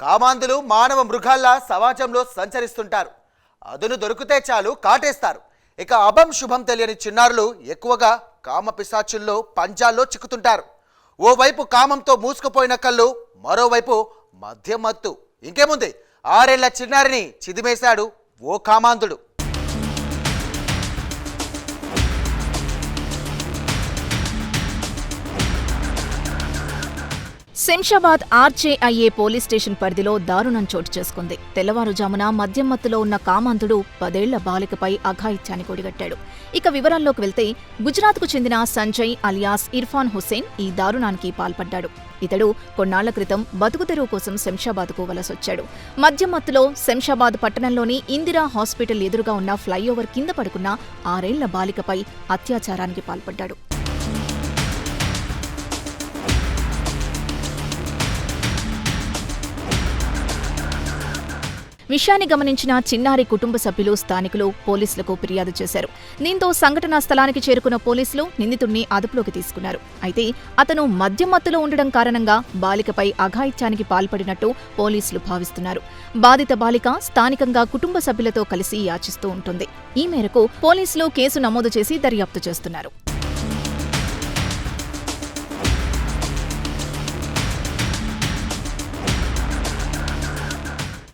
కామాంధులు మానవ మృగాల్లా సమాజంలో సంచరిస్తుంటారు. అదును దొరికితే చాలు కాటేస్తారు. ఇక అభం శుభం తెలియని చిన్నారులు ఎక్కువగా కామ పిశాచుల్లో పంజాల్లో చిక్కుతుంటారు. ఓవైపు కామంతో మూసుకుపోయిన కళ్ళు మరోవైపు మద్యం మత్తు. ఇంకేముంది? ఆరేళ్ళ చిన్నారిని చిదిమేశాడు ఓ కామాంధుడు. శంషాబాద్ ఆర్జేఐఏ పోలీస్ స్టేషన్ పరిధిలో దారుణం చోటు చేసుకుంది. తెల్లవారుజామున మద్యం మత్తులో ఉన్న కామంతుడు పదేళ్ళ బాలికపై అఘాయిత్యాన్ని ఒడిగట్టాడు ఇక వివరాల్లోకి వెళ్తే గుజరాత్కు చెందిన సంజయ్ అలియాస్ ఇర్ఫాన్ హుస్సేన్ ఈ దారుణానికి పాల్పడ్డాడు. ఇతడు కొన్నాళ్ళ క్రితం బతుకుతెరువు కోసం శంషాబాద్కు వలసొచ్చాడు. మద్యం మత్తులో శంషాబాద్ పట్టణంలోని ఇందిరా హాస్పిటల్ ఎదురుగా ఉన్న ఫ్లైఓవర్ కింద పడుకున్న ఆరేళ్ళ బాలికపై అత్యాచారానికి పాల్పడ్డాడు. విషయాన్ని గమనించిన చిన్నారి కుటుంబ సభ్యులు స్థానికులు పోలీసులకు ఫిర్యాదు చేశారు. దీంతో సంఘటనా స్థలానికి చేరుకున్న పోలీసులు నిందితుడిని అదుపులోకి తీసుకున్నారు. అయితే అతను మద్యం మత్తులో ఉండడం కారణంగా బాలికపై అఘాయిత్యానికి పాల్పడినట్టు పోలీసులు భావిస్తున్నారు. బాధిత బాలిక స్థానికంగా కుటుంబ సభ్యులతో కలిసి యాచిస్తూ ఉంటుంది. ఈ మేరకు పోలీసులు కేసు నమోదు చేసి దర్యాప్తు చేస్తున్నారు.